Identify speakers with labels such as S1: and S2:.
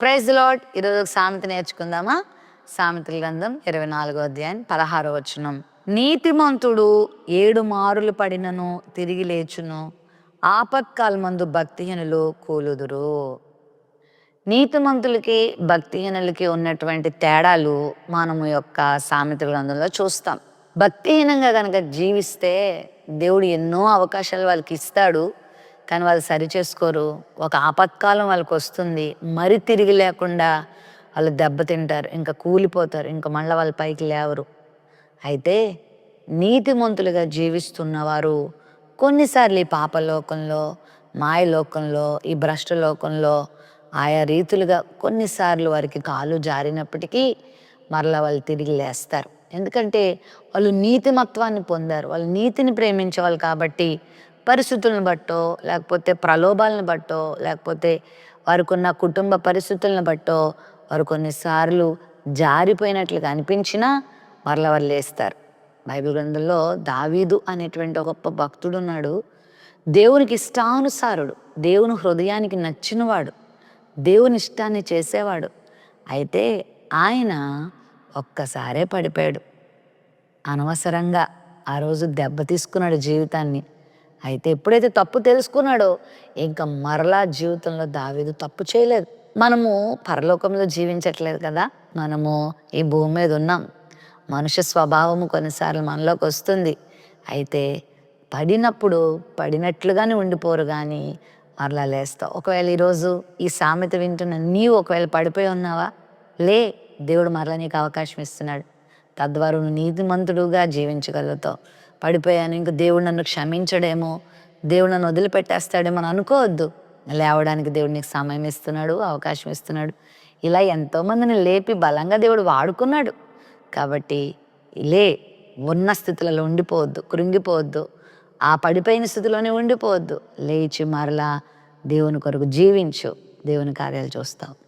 S1: Praise lord ఈరోజు ఒక సామెత నేర్చుకుందామా? సామెతల గ్రంథం ఇరవై నాలుగో అధ్యాయం పదహారో వచనం. నీతిమంతుడు ఏడు మారులు పడినను తిరిగి లేచును. ఆపత్కాల మందు భక్తిహీనులు కూలుదురు. నీతిమంతులకి భక్తిహీనులకి ఉన్నటువంటి తేడాలు మనము యొక్క సామెతల గ్రంథంలో చూస్తాం. భక్తిహీనంగా కనుక జీవిస్తే దేవుడు ఎన్నో అవకాశాలు వాళ్ళకి ఇస్తాడు. కానీ వాళ్ళు సరి చేసుకోరు. ఒక ఆపత్కాలం వాళ్ళకి వస్తుంది. మరి తిరిగి లేకుండా వాళ్ళు దెబ్బతింటారు ఇంకా కూలిపోతారు. ఇంకా మళ్ళీ వాళ్ళ పైకి లేవరు. అయితే నీతిమంతులుగా జీవిస్తున్నవారు కొన్నిసార్లు ఈ పాపలోకంలో మాయలోకంలో ఈ భ్రష్ట లోకంలో ఆయా రీతులుగా కొన్నిసార్లు వారికి కాలు జారినప్పటికీ మరలా వాళ్ళు తిరిగి లేస్తారు. ఎందుకంటే వాళ్ళు నీతిమత్వాన్ని పొందారు. వాళ్ళు నీతిని ప్రేమించేవాళ్ళు కాబట్టి పరిస్థితులను బట్టో లేకపోతే ప్రలోభాలను బట్టో లేకపోతే వారికి ఉన్న కుటుంబ పరిస్థితులను బట్టో వారు కొన్నిసార్లు జారిపోయినట్లుగా అనిపించినా మరల వారు లేస్తారు. బైబిల్ గ్రంథంలో దావీదు అనేటువంటి గొప్ప భక్తుడు ఉన్నాడు దేవునికి ఇష్టానుసారుడు దేవుని హృదయానికి నచ్చినవాడు దేవుని ఇష్టాన్ని చేసేవాడు. అయితే ఆయన ఒక్కసారే పడిపోయాడు. అనవసరంగా ఆ రోజు దెబ్బ తీసుకున్నాడు జీవితాన్ని. అయితే ఎప్పుడైతే తప్పు తెలుసుకున్నాడో ఇంకా మరలా జీవితంలో దావీదు తప్పు చేయలేదు. మనము పరలోకంలో జీవించట్లేదు కదా. మనము ఈ భూమి మీద ఉన్నాం. మనుష్య స్వభావము కొన్నిసార్లు మనలోకి వస్తుంది. అయితే పడినప్పుడు పడినట్లుగానే ఉండిపోరు కానీ మరలా లేస్తావు. ఒకవేళ ఈరోజు ఈ సామెత వింటున్న నీవు ఒకవేళ పడిపోయి ఉన్నావా? లే దేవుడు మరలా నీకు అవకాశం ఇస్తున్నాడు. తద్వారా నువ్వు నీతిమంతుడుగా జీవించగలుగుతావు. పడిపోయాను. ఇంక దేవుడు నన్ను క్షమించడేమో దేవుడు నన్ను వదిలిపెట్టేస్తాడేమో అని అనుకోవద్దు. లేవడానికి దేవుడు నీకు సమయం ఇస్తున్నాడు అవకాశం ఇస్తున్నాడు. ఇలా ఎంతోమందిని లేపి బలంగా దేవుడు వాడుకున్నాడు. కాబట్టి లే ఉన్న స్థితులలో ఉండిపోవద్దు కృంగిపోవద్దు. ఆ పడిపోయిన స్థితిలోనే ఉండిపోవద్దు. లేచి మరలా దేవుని కొరకు జీవించు. దేవుని కార్యాలు చూస్తావు